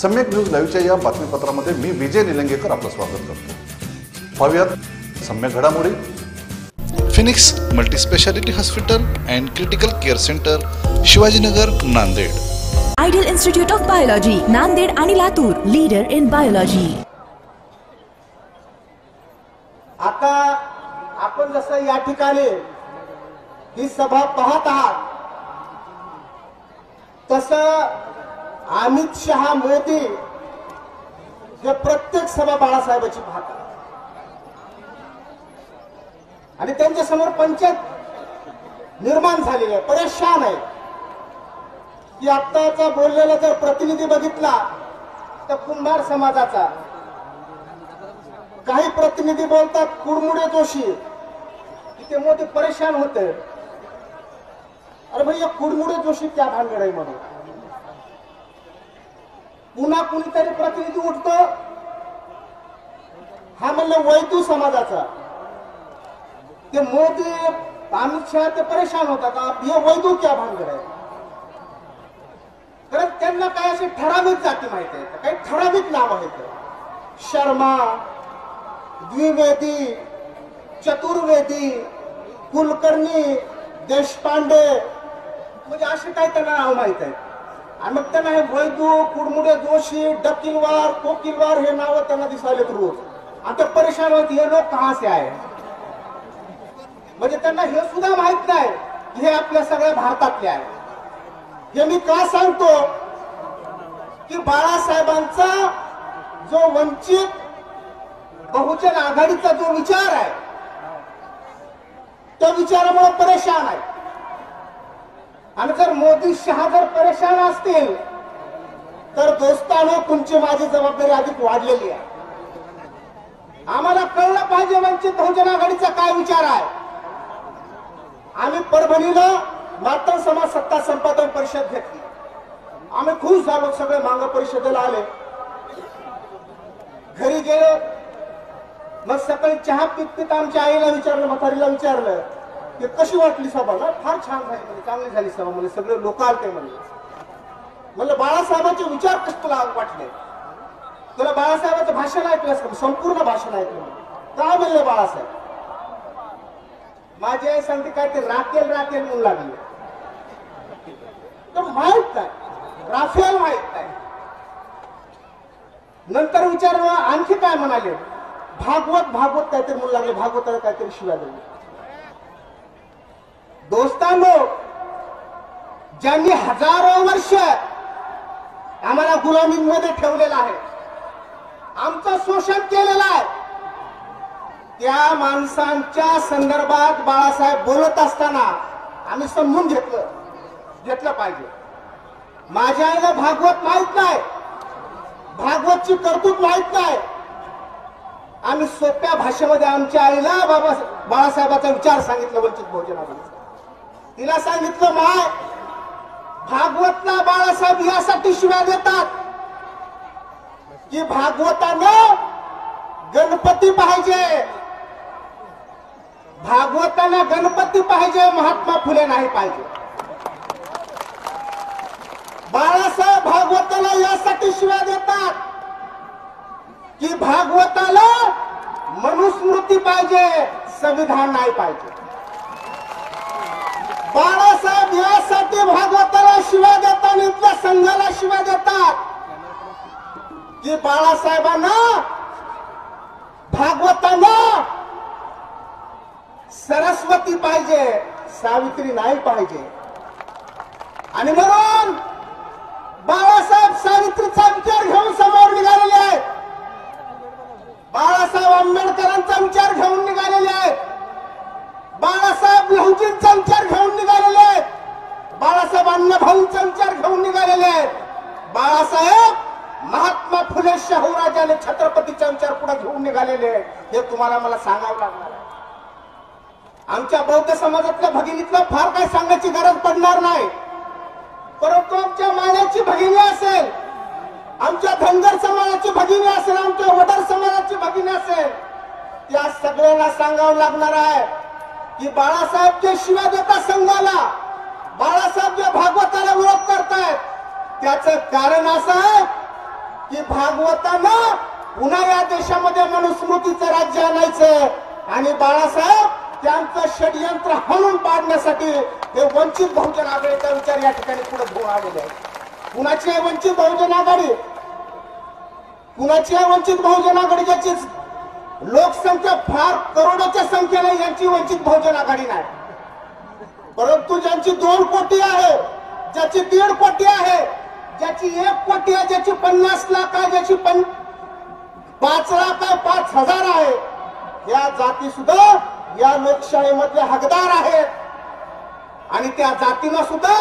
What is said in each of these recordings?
सम्यक न्यूज लाईव्हच्या या बातमीपत्रामध्ये मी विजय निलंगेकर आपलं स्वागत करतो. पाहूयात सम्यक घडामोडी. Phoenix multispeciality hospital and critical care centre Shivajinagar Nanded. Ideal institute of biology Nanded आणि लातूर लीडर इन बायोलॉजी. आता आपण जसं या ठिकाणी ही सभा पाहत आहात तस अमित शहा मोदी हे प्रत्येक सभा बाळासाहेबाची पाहतात आणि त्यांच्यासमोर पंचायत निर्माण झालेली आहे. परेशान आहे. की आत्ताचा बोललेला जर प्रतिनिधी बघितला तर कुंभार समाजाचा. काही प्रतिनिधी बोलतात कुडमुडे जोशी. की ते मोदी परेशान होते. अरे भैया कुडमुडे जोशी क्या भानगड आहे म्हणून? पुन्हा कुणीतरी प्रतिनिधी उठतो. हा म्हणलं वैतू समाजाचा. ते मोदी अमित शहा ते परेशान होतात. हे वैदू क्या भानगड आहे? कारण त्यांना काय असे ठराविक जाती माहिती आहे काही ठराविक नाव आहेत. शर्मा द्विवेदी चतुर्वेदी कुलकर्णी देशपांडे. म्हणजे असे काही त्यांना नाव माहीत आहे आणि मग त्यांना हे वैदू कुडमुडे जोशी डकिलवार कोकिलवार हे नाव त्यांना दिसायलेत रोज. आता परेशान होत हे लोक कहासे आहे म्हणजे त्यांना हे सुद्धा माहीत नाही की हे आपल्या सगळ्या भारतातले आहे हे मी का सांगतो? की बाळासाहेबांचा जो वंचित बहुजन आघाडीचा जो विचार आहे त्या विचारामुळे परेशान आहे. आणि जर मोदी शहा जर परेशान असतील तर दोस्तानो तुमची माझी जबाबदारी अधिक वाढलेली आहे. आम्हाला कळलं पाहिजे वंचित बहुजन आघाडीचा काय विचार आहे. आम्ही परभणीला मातंग समाज सत्ता संपादन परिषद घेतली. आम्ही खुश झालो सगळे मांग परिषदेला आले. घरी गेलो. मग सकाळी चहा पित पित आमच्या आईला विचारलं म्हातारीला विचारलं की कशी वाटली सभा ना फार छान झाली म्हणजे चांगली झाली सभा म्हणजे सगळे लोक आलते म्हणले. म्हणलं बाळासाहेबांचे विचार कस तुला वाटले. तुला बाळासाहेबांचं भाषण ऐकलंस का संपूर्ण भाषण ऐकलं. काय म्हणलं बाळासाहेब? माझी आई सांगते काय ते राखेल राखेल म्हणून लागले. तर माहीत काय राफेल माहीत नाही. नंतर विचार आणखी काय म्हणाले? भागवत भागवत काहीतरी म्हणू लागले भागवताला काहीतरी शिवाय दिली दोस्तांनो ज्यांनी हजारो वर्ष आम्हाला गुलामीमध्ये ठेवलेलं आहे आमचं शोषण केलेलं आहे त्या माणसांच्या संदर्भात बाळासाहेब बोलत असताना आम्ही समजून घेतलं घेतलं पाहिजे. माझ्या आईला भागवत माहीत नाही भागवतची कर्तृत्व माहीत नाही. आम्ही सोप्या भाषेमध्ये आमच्या आईला बाबा बाळासाहेबाचा विचार सांगितला वंचित बहुजनाचा तिला सांगितलं माय भागवतला बाळासाहेब यासाठी शिव्या देतात. की भागवतानं गणपती पाहिजे. भागवताना गणपती पाहिजे महात्मा फुले नाही पाहिजे. बाळासाहेब भागवताला यासाठी शिव्या देतात. की भागवताला मनुस्मृती पाहिजे संविधान नाही पाहिजे. बाळासाहेब यासाठी भागवताला शिवा देतात इथल्या संघाला शिवा देतात. की बाळासाहेबांना भागवतांना सरस्वती पाहिजे सावित्री नाही पाहिजे. आणि म्हणून बाळासाहेब सावित्रीचा विचार घेऊन समोर निघालेले आहेत. बाळासाहेब आंबेडकरांचा विचार घेऊन निघालेले आहेत. बाळासाहेब लहुजींचा विचार घेऊन निघालेले आहेत. बाळासाहेब अण्णाभाऊंचा विचार घेऊन निघालेले आहेत. बाळासाहेब महात्मा फुले शाहूराजाने छत्रपतीचा विचार पुढे घेऊन निघालेले आहेत. हे तुम्हाला मला सांगावं लागणार आमच्या बौद्ध समाजातल्या भगिनीतलं फार काही सांगायची गरज पडणार नाही. परंतु आमच्या माण्याची भगिनी असेल आमच्या धनगर समाजाची भगिनी असेल आमच्या वडर समाजाची भगिनी असेल त्या सगळ्यांना सांगावं लागणार आहे. की बाळासाहेब जे शिव्या देतात संघाला बाळासाहेब जे भागवताला विरोध करतायत त्याच कारण असं आहे की भागवतानं पुन्हा या देशामध्ये मनुस्मृतीचं राज्य आणायचं आणि बाळासाहेब त्यांचं षडयंत्र हणून पाडण्यासाठी हे वंचित बहुजन आघाडीचा विचार या ठिकाणी पुढे घेऊन आलेले आहे. कुणाची आहे वंचित बहुजन आघाडी? कुणाची आहे वंचित बहुजन आघाडी ज्याची लोकसंख्या फार करोडाच्या संख्येला यांची वंचित बहुजन आघाडी नाही. परंतु ज्यांची दोन कोटी आहे ज्याची दीड कोटी आहे ज्याची एक कोटी आहे ज्याची पन्नास लाख आहे ज्याची पन पाच लाख आहे पाच हजार आहे या जाती सुद्धा या लोकशाहीमधले हकदार आहेत. आणि त्या जातीला सुद्धा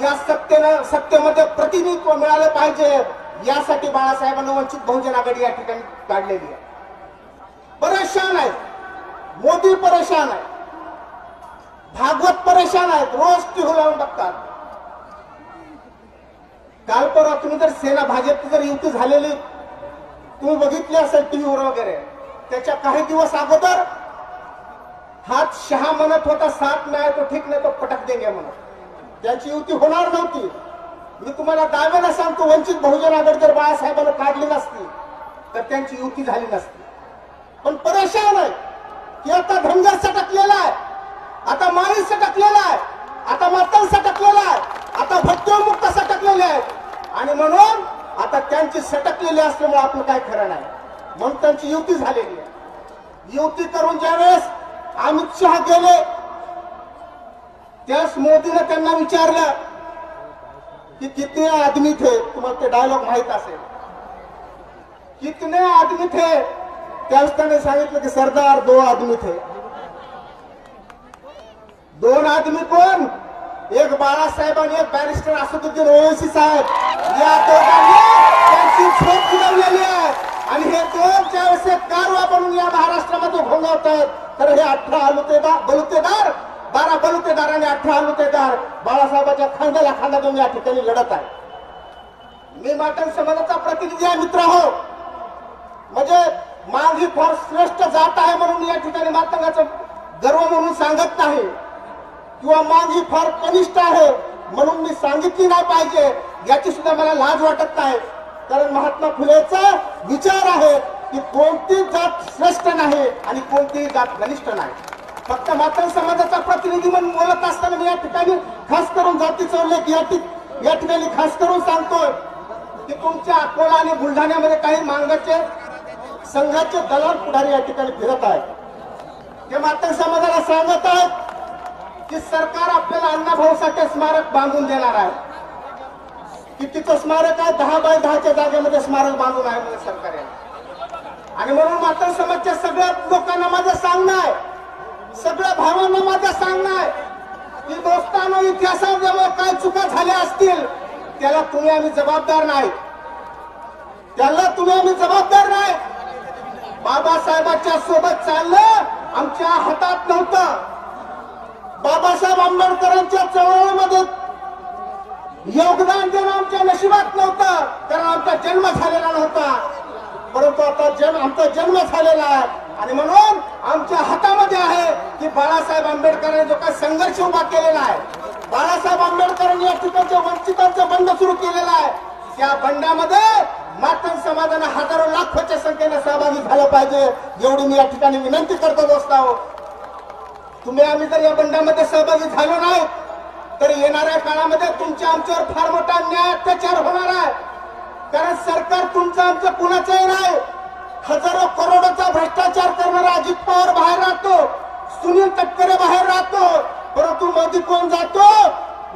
या सत्तेनं सत्तेमध्ये प्रतिनिधित्व मिळालं पाहिजे यासाठी बाळासाहेबांना वंचित बहुजन आघाडी या ठिकाणी काढलेली आहे. परेशान आहेत. मोदी परेशान आहे भागवत परेशान आहेत. रोज टीव्ही लावून टाकतात काल परवा तुम्ही जर सेना भाजपची जर युती झालेली तुम्ही बघितली असेल टीव्हीवर वगैरे त्याच्या काही दिवस अगोदर हात शहा म्हणत होता साथ नाही तो ठीक नाही तो पटक देंगे म्हणत त्याची युती होणार नव्हती. मी तुम्हाला दाव्याला सांगतो वंचित बहुजन आघाडी जर बाळासाहेबांना काढली नसती तर त्यांची युती झाली नसती. पण परेशान आहे. की आता धनगर सटकलेला आहे. आता माळी सटकलेला आहे. आता मातल सटकलेला आहे. आता भट्टोमुक्त सटकलेले आहेत. आणि म्हणून आता त्यांची सटकलेली असल्यामुळे आपलं काय खरं नाही. म्हणून त्यांची युती झालेली आहे. युती करून ज्यावेळेस अमित शहा गेले त्यास मोदीने त्यांना विचारलं की कितने आदमी थे? तुम्हाला ते डायलॉग माहीत असेल. कितने आदमी थे? त्यावेळेस त्याने सांगितलं की सरदार दो आदमी थे. दोन आदमी कोण? एक बाळासाहेब आणि एक बॅरिस्टर असदुद्दीन ओवेसी साहेब. या दोघांनी त्यांची झोप फिरवलेली आहे. आणि हे दोन ज्यावेळेस कार कारवा बनून या महाराष्ट्रामध्ये भोंगवत आहेत तर हे अठरा आलुतेदार बलुतेदार बारा बलुतेदार आणि अठरा आलुतेदार बाळासाहेबांच्या खांद्याला खांदा देऊन या ठिकाणी लढत आहे. मी माटन समाजाचा प्रतिनिधी आहे मित्र हो म्हणजे मांग ही फार श्रेष्ठ जात आहे म्हणून या ठिकाणी मातंगाचं गर्व म्हणून सांगत नाही. किंवा मांग ही फार कनिष्ठ आहे म्हणून मी सांगितली नाही पाहिजे याची सुद्धा मला लाज वाटत नाही. कारण महात्मा फुलेचा विचार आहे की कोणती जात श्रेष्ठ नाही आणि कोणतीही जात कनिष्ठ नाही. फक्त मात्र समाजाचा प्रतिनिधी म्हणून बोलत असताना मी या ठिकाणी खास करून जातीचा उल्लेख या या ठिकाणी खास करून सांगतोय की तुमच्या अकोला आणि बुलढाण्यामध्ये काही मांगाचे संघाचे दलाल पुढारी या ठिकाणी फिरत आहेत. ते मात्र समाजाला सांगत आहेत की सरकार आपल्याला अण्णाभाऊ साठे स्मारक बांधून देणार आहे. कितीचं स्मारक आहे दहा बाय दहाच्या जागेमध्ये स्मारक बांधून आहे म्हणजे सरकार आणि म्हणून मात्र समाजच्या सगळ्या लोकांना माझं सांगणं आहे. सगळ्या भावांना माझं सांगणं आहे. की दोस्तांना इतिहासात काय चुका झाल्या असतील त्याला तुम्ही आम्ही जबाबदार नाही. त्याला तुम्ही आम्ही जबाबदार नाही. बाबासाहेबांच्या सोबत चाललं आमच्या हातात नव्हतं. बाबासाहेब आंबेडकरांच्या चळवळीमध्ये योगदान देणं आमच्या नशिबात नव्हतं. कारण आमचा जन्म झालेला नव्हता. परंतु आता जन्म आमचा जन्म झालेला आहे. आणि म्हणून आमच्या हातामध्ये आहे की बाळासाहेब आंबेडकरांनी जो काही संघर्ष उभा केलेला आहे बाळासाहेब आंबेडकरांनी या ठिकाणच्या वंचितांचा बंड सुरू केलेला आहे. त्या बंडामध्ये मातन समाजाने हजारो लाखोच्या संख्येने सहभागी झालं पाहिजे. एवढी मी या ठिकाणी विनंती करतो दोस्ताहो तुम्ही आम्ही जर या बंडामध्ये सहभागी झालो नाही तर येणाऱ्या काळामध्ये तुमच्या आमच्यावर फार मोठा न्याय अत्याचार होणार आहे. कारण सरकार तुमचं आमचं कुणाचंही नाही. हजारो करोडोचा भ्रष्टाचार करणारा अजित पवार बाहेर राहतो. सुनील तटकरे बाहेर राहतो. परंतु मध्ये कोण जातो?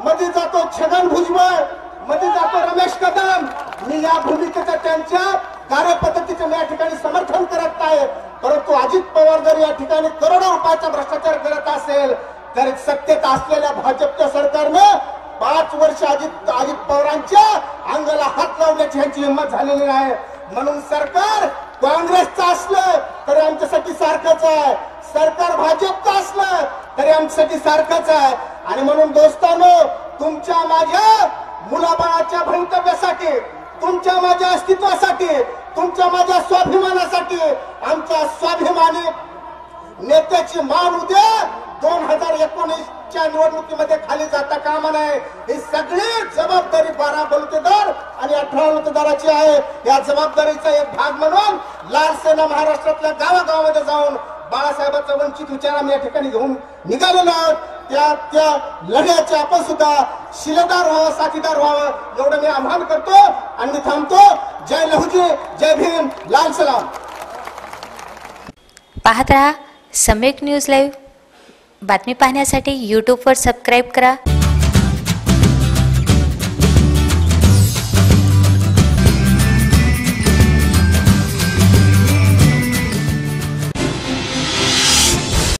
मध्ये जातो छगन भुजबळ. मध्ये जातो रमेश कदम. मी या भूमिकेचं त्यांच्या कार्यपद्धतीचं मी या ठिकाणी समर्थन करत नाही. परंतु अजित पवार जर या ठिकाणी करोडो रुपयाचा भ्रष्टाचार करत असेल तर सत्तेत असलेल्या भाजपच्या सरकारनं पाच वर्ष अजित अजित पवारांच्या अंगाला हात लावण्याची यांची हिंमत झालेली नाही. म्हणून सरकार काँग्रेसचं असलं तरी आमच्यासाठी सारखंच आहे. सरकार भाजपचं असलं तरी आमच्यासाठी सारखंच आहे. आणि म्हणून दोस्तानो तुमच्या माझ्या मुलाबाळाच्या भवितव्यासाठी तुमच्या माझ्या अस्तित्वासाठी तुमच्या माझ्या स्वाभिमानासाठी आमच्या स्वाभिमानी नेत्याची मान उद्या दोन हजार एकोणीसच्या निवडणुकीमध्ये खाली जाता कामा नये. ही सगळी जबाबदारी बारा मतदार आणि अठरा मतदाराची आहे. या जबाबदारीचा एक भाग म्हणून लाल सेना महाराष्ट्रातल्या गावागावामध्ये जाऊन बाळासाहेबांचा वंचित विचार आम्ही या ठिकाणी घेऊन निघालेलो आहोत. त्या त्या लढ्याचे आपण सुद्धा शिलेदार व्हावं साथीदार व्हावं एवढं मी आव्हान करतो आणि थांबतो. जय लहुजी जय भीम लाल सलाम. पाहत रहा सम्यक न्यूज लाईव्ह. बातमी पाहण्यासाठी यूट्यूबवर सबस्क्राईब करा.